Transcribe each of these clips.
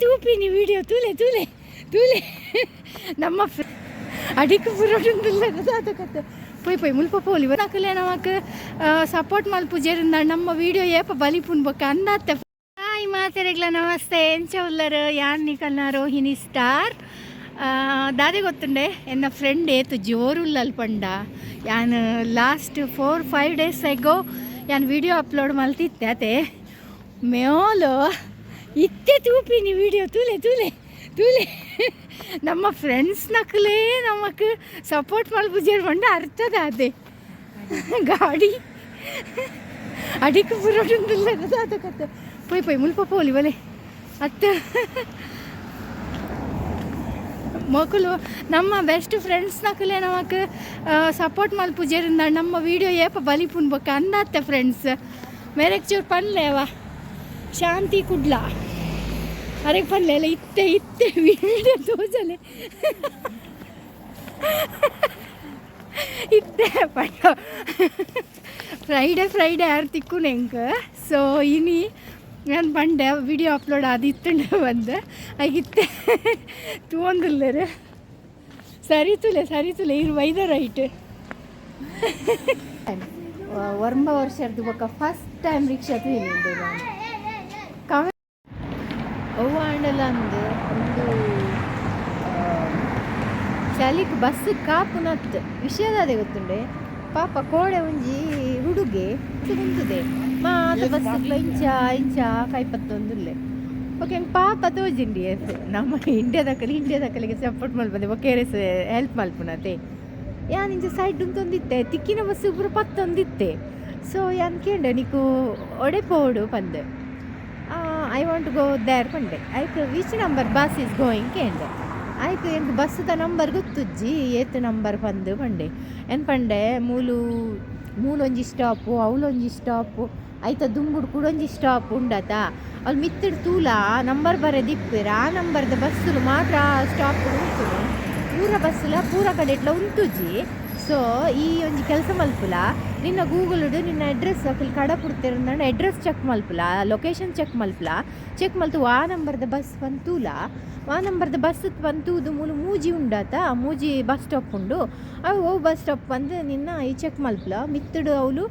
ತೂಪಿನಿ video ತೂಲೆ ತೂಲೆ ತೂಲೆ. ನಮ್ಮ ಅಡಿಕೆ ಪುರೋಟುಂದಿಲ್ಲ ಕತೆ ಪೋಯ್ ಪೋಯ್ ಮುಲ್ಪ ಪೋಲಿ ಬರಕಲೆ ನಮಕ್ ಸಪೋರ್ಟ್ ಮಲ್ಪುಜೇರಿಂದ ನಮ್ಮ ವಿಡಿಯೋ ಏಪ ಬಲಿಪುನ್ ಬೊಕ್ಕ ಅನ್ನತ್ತೆ. ಹಾಯ್ ಮಾತೆರೆಗ್ಲ, ನಮಸ್ತೆ. ಎಂಚ ಉಲ್ಲರು ಯಾನ್ ನಿಕಲ್ನ ರೋಹಿಣಿ ಸ್ಟಾರ್ ದಾದೆ ಗೊತ್ತುಂಡೆ? ಎನ್ನ ಫ್ರೆಂಡ್ ಏತು, ಜೋರುಲ್ಲಲ್ ಪಂಡ. ಯಾನ್ last four five days ago ಯಾನ್ ವಿಡಿಯೋ ಅಪ್ಲೋಡ್ ಮಲ್ತಿತ್ತೆ ಅತೆ ಮೇಲು ಇತ್ತೆ ತೂಪಿನಿ ವಿಡಿಯೋ, ತೂಲೆ ತೂಲೆ ತೂಲೆ. ನಮ್ಮ ಫ್ರೆಂಡ್ಸ್ ನಕಲೇ ನಮಕ್ ಸಪೋರ್ಟ್ ಮಲ್ಪುಜೇರ್ ಪಂಡ ಅರ್ಥದ ಅದೇ. ಗಾಡಿ. ಅಡಿಕೆ ಪುರೋಟುಂದಿಲ್ಲ ಅದಾದ ಕತೆ. ಪೋಯ್ ಪೋಯ್, ಮುಲ್ಪ ಪೋಲಿ ಬಲೆ ಅತ್ತ. ಮಕ್ಕಳು, ನಮ್ಮ ಬೆಸ್ಟ್ ಫ್ರೆಂಡ್ಸ್ ನಕಲೆ ನಮಕ್ ಸಪೋರ್ಟ್ ಮಲ್ಪುಜೇರಿಂದ ನಮ್ಮ ವಿಡಿಯೋ ಏಪ ಬಲಿಪುನ್ ಬೊಕ್ಕ ಅನ್ನತ್ತೆ ಫ್ರೆಂಡ್ಸ್ ಮೇರೆಕ್ ಚೂರು ಪನ್ಲೇವ? ಶಾಂತಿ ಕುಡ್ಲ. ಅರೆಗ್ ಎಲ್ಲ ಇತ್ತೆ ಇತ್ತೆ ವಿಡಿಯೋ ತೋಜಲೆ ಇತ್ತೆ ಪಂಡ ಫ್ರೈಡೇ ಫ್ರೈಡೇ ಯಾರು ತಿಕ್ಕು ನೆಂಕ ಸೊ ಇನಿ ನಾನು ಪಂಡೆ ವಿಡಿಯೋ ಅಪ್ಲೋಡ್ ಆದಿತ್ತುಂಡೆ ಬಂದೆ. ಆಗಿತ್ತೆ ತೂಂದಿಲ್ಲರು ಸರಿ ತುಲೆ ಇರು ವೈದ ರೈಟ್. ವರ್ಮ ವರ್ಷದ್ದು ಬಕ್ಕ ಫಸ್ಟ್ ಟೈಮ್ ರಿಕ್ಷಾ ತೂನಿದ್ದೆ ಅಂದು ಒಂದು ಚಲಿಕ್ ಬಸ್ ಕಾಪುನತ್ ವಿಷಯದಾದೆ ಗೊತ್ತುಂಡೆ? ಪಾಪ ಕೋಡೆ ಒಂಜಿ ಹುಡುಗೆ ಕುಂತುದೆ ಮಾತ ಬಸ್ ಇಂಚ ಇಂಚ, ಕೈಪತ್ತೊಂದುಲ್ಲೆ. ಓಕೆ ಪಾಪ ತೋಜಿಂಡಿ ಎಸ್, ನಮ್ಮ ಇಂಡಿಯಾದ ಕಲಿಗೆ ಸಪೋರ್ಟ್ ಮಲ್ಪದೆ ಒಕ್ಕೇರೆಸ್ ಹೆಲ್ಪ್ ಮಲ್ಪುನತೆ ಯಾನ್ ಇಂಚ ಸೈಡ್ ಉಂತೊಂದಿತ್ತೆ ತಿಕ್ಕಿನ ಬಸ್ ಇಬ್ಬರು ಪತ್ತೊಂದಿತ್ತೆ. ಸೊ ಯಾನ್ ಕೇಂಡೆ ನಿಕ್ಕು ಒಡೆ ಪೋಡು ಪಂದೆ. ಐ ವಾಂಟ್ ಗೋ ದೇರ್ ಪಂಡೆ ಆಯಿತು which number bus is going ಕೇಂದ್ರ ಆಯ್ತು ಎಂಕ್ ಬಸ್ದ ನಂಬರ್ ಗೊತ್ತುಜ್ಜಿ, ಏತ್ ನಂಬರ್ ಬಂದು ಪಂಡೆ ಏನು ಪಂಡೆ ಮೂಲು, ಮೂಲೊಂಜಿ ಸ್ಟಾಪು ಅವಳೊಂಜಿ ಸ್ಟಾಪು ಐತ ದುಂಬುಡು ಕುಡೊಂಜಿ ಸ್ಟಾಪ್ ಉಂಡತ. ಅಲ್ಲಿ ಮಿತ್ತಿಡ್ ತೂಲ ನಂಬರ್ ಬರೆದಿಪ್ಪೆರ್ ಆ ನಂಬರ್ದ ಬಸ್ಸುಲು ಮಾತ್ರ ಸ್ಟಾಪ್ ಉಂಟು. ಪೂರ ಬಸ್ಸುಲ ಪೂರ ಕಡೆ ಇಟ್ಲ ಉಂಟುಜಿ ಸೊ ಈ ಒಂಜಿ ಕೆಲಸ ಮಲ್ಪುಲ ನಿನ್ನ ಗೂಗಲ್ ಗೂಗಲ್ಡು ನಿನ್ನ ಅಡ್ರೆಸ್ ಅಲ್ಲಿ ಕಡ ಪುಡ್ತಿರಂದ ಅಡ್ರೆಸ್ ಚೆಕ್ ಮಲ್ಪುಲ ಲೊಕೇಶನ್ ಚೆಕ್ ಮಲ್ತು ಆ ನಂಬರ್ದ ಬಸ್ ಬಂತೂಲ. ಆ ನಂಬರ್ದ ಬಸ್ ಬಂತೂದು ಮೂಲು ಮೂಜಿ ಉಂಡಾತ ಮೂಜಿ ಬಸ್ ಸ್ಟಾಪ್ ಉಂಡು. ಅವು ಓ ಬಸ್ ಸ್ಟಾಪ್ ಬಂದು ನಿನ್ನ ಈ ಚೆಕ್ ಮಲ್ಪಲ. ಮಿತ್ತಡು ಅವಳು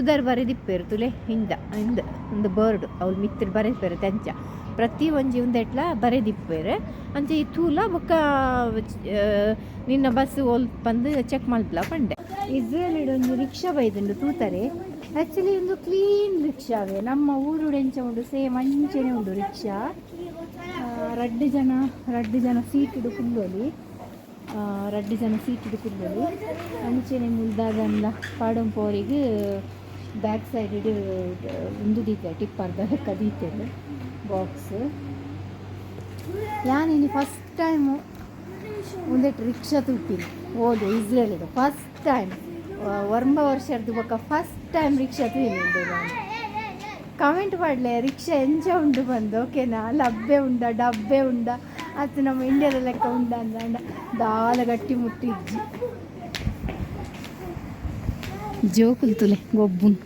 ಉದರ್ ಬರೆದಿಪ್ಪೇರು ತುಲೆ ಹಿಂದ ಹಿಂದ, ಒಂದು ಬರ್ಡ್ ಅವಳು ಮಿತ್ತಡು ಬರೆದಿಪ್ಪೇರು ತೆಂಚ. ಪ್ರತಿ ಒಂಜಿ ಉಂದೆಟ್ಲ ಬರೆದಿಪ್ಪೇರು. ಅಂಚ ಈ ತೂಲ ಬೊಕ್ಕ ನಿನ್ನ ಬಸ್ ಓಲ್ ಬಂದು ಚೆಕ್ ಮಲ್ಪಲ ಪಂಡೆ. ಇಸ್ರೇಲ್ ಒಂದು ರಿಕ್ಷಾ ಬೈದುಂಡು ತೂತಾರೆ. ಆ್ಯಕ್ಚುಲಿ ಒಂದು ಕ್ಲೀನ್ ರಿಕ್ಷಾವೇ. ನಮ್ಮ ಊರುಡೆಂಚ ಉಂಡು ಸೇಮ್ ಅಂಚೆನೆ ಉಂಡು ರಿಕ್ಷಾ. ರಡ್ಡು ಜನ ರಡ್ಡು ಜನ ಸೀಟ್ ಇಡು ಕುಲ್ಲೋಲಿ ರಡ್ಡು ಜನ ಸೀಟ್ ಇಡು ಕುಲ್ಲೋಲಿ ಅಂಚೆನೆ ಮುಲ್ದಾಗಂದ ಪಾಡಂ ಪೋರಿಗೆ ಬ್ಯಾಕ್ ಸೈಡ್ ಇಡು, ಒಂದು ದೀತೆ ಟಿಪ್ಪರ್ದ ಲೆಕ್ಕ ದೀತೆಂದು ಬಾಕ್ಸ್ ಯಾನಿನಿ ಫಸ್ಟ್ ಟೈಮು ಒಂದೆಟ್ಟು ರಿಕ್ಷಾ ತುಟ್ಟಿನಿ ಓದು ಇಸ್ರೇಲಿದು ಫಸ್ಟ್ ಟೈಮ್ ವರ್ಮ ವರ್ಷದ್ದು ಬೊಕ್ಕ ಫಸ್ಟ್ ಟೈಮ್ ರಿಕ್ಷಾ ತೂಯಿನಿದ್ದೆ ನಾನು ಕಮೆಂಟ್ ಮಾಡಲೆ ರಿಕ್ಷಾ ಎಂಚ ಉಂಡು ಬಂದು ಓಕೆನಾ ಲಬ್ಬೆ ಉಂಡ ಡಬ್ಬೆ ಉಂಡ ಅದು ನಮ್ಮ ಇಂಡಿಯಾದ ಲೆಕ್ಕ ಉಂಡ ಅಂದ ದಾಲ ಗಟ್ಟಿ ಮುಟ್ಟಿಜ್ಜಿ ಜೋಕುಲ್ ತುಲೆ ಗೊಬ್ಬುನ್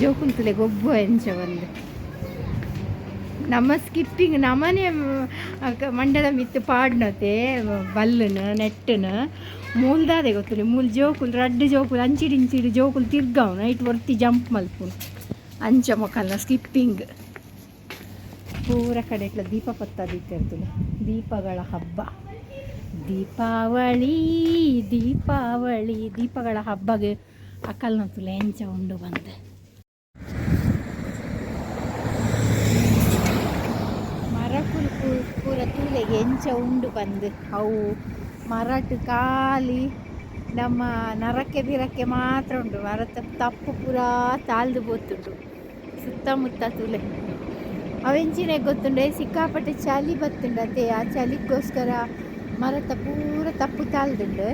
ಜೋಕುಲ್ ತುಲೆ ಗೊಬ್ಬು ಎಂಚ ಒಂದು ನಮ್ಮ ಸ್ಕಿಟ್ಟಿಂಗ್ ನಮ್ಮನೆ ಮಂಡಲ ಮಿತ್ತು ಪಾಡ್ನತೆ ಬಲ್ಲುನ, ನೆಟ್ಟನ, ಮೂಲ್ದಾದೆ ಗೊತ್ತಿಲ್ಲ ಮೂಲ್ ಜೋಕುಲ್, ರಡ್ಡು ಜೋಕುಲ್ ಅಂಚಿಡಿ ಇಂಚಿಡಿ ಜೋಕುಲ್ ತಿರ್ಗಾವ್ ನೈಟ್ ವರ್ತಿ ಜಂಪ್ ಮಲ್ಪುನು ಅಂಚ ಮೊಕಲ್ನ ಸ್ಕಿಪ್ಪಿಂಗ್. ಪೂರ ಕಡೆ ಇಟ್ಲ ದೀಪ ಪತ್ತಾದಿತ್ತಿರ್ತಿಲ್ಲ ದೀಪಗಳ ಹಬ್ಬ. ದೀಪಾವಳಿ ದೀಪಾವಳಿ, ದೀಪಗಳ ಹಬ್ಬಗೆ ಅಕಲ್ನ ತುಲೆ ಎಂಚ ಉಂಡು ಬಂದೆ. ಮರಕುಲು ಪೂರ ತೂಲೆಗೆ ಎಂಚ ಉಂಡು ಬಂದು ಅವು ಮರಟು ಖಾಲಿ ನಮ್ಮ ನರಕ್ಕೆ ಬಿರಕ್ಕೆ ಮಾತ್ರ ಉಂಡು ಮರತ ತಪ್ಪು ಪೂರ ತಾಳ್ದು ಬೋತುಂಡು ಸುತ್ತಮುತ್ತ ತುಲೆ. ಅವೆಂಚಿನ ಗೊತ್ತುಂಡೆ ಸಿಕ್ಕಾಪಟ್ಟೆ ಚಳಿ ಅದೇ ಆ ಚಳಿಗೋಸ್ಕರ ಮರತ ಪೂರ ತಪ್ಪು ತಾಳ್ದುಂಡು.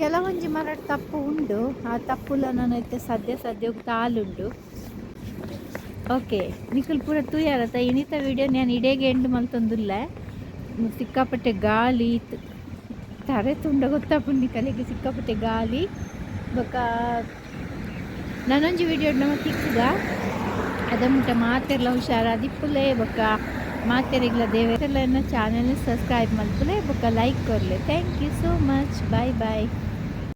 ಕೆಲವೊಂಜಿ ಮರ ತಪ್ಪು ಉಂಡು. ಆ ತಪ್ಪುಲ ನನ್ನ ಸದ್ಯ ಸದ್ಯ ತಾಲುಂಡು ಓಕೆ ನಿಖಲ್ ಪೂರ ತೂಯಾರತ ಇನಿತ ವಿಡಿಯೋ ನಾನು ಇಡೇಗೆ ಎಂಡ್ ಮಲ್ತೊಂದುಲ್ಲ ಸಿಕ್ಕಾಪಟ್ಟೆ ಗಾಳಿ ತರೆ ತುಂಡ ಗೊತ್ತಾಪುಂಡು ಕಲೆಗೆ ಸಿಕ್ಕಾಪಟ್ಟೆ ಗಾಳಿ ಬೊಕ ನಾನೊಂಜಿ ವಿಡಿಯೋ ನಮ್ಮ ತಿಕ್ಕುಗ ಅದ ಮುಟ್ಟ ಮಾತೆರ್ಲ ಹುಷಾರಾದಿಪ್ಪುಲೇ ಬೊಕ್ಕ ಮಾತೆರೆಗ್ಲ ದೇವರೆಲ್ಲ ಚಾನೆಲ್ ಸಬ್ಸ್ಕ್ರೈಬ್ ಮಾಡ್ತಲೇ ಬೊಕ್ಕ like ಕೊರ್ಲೆ thank you so much bye bye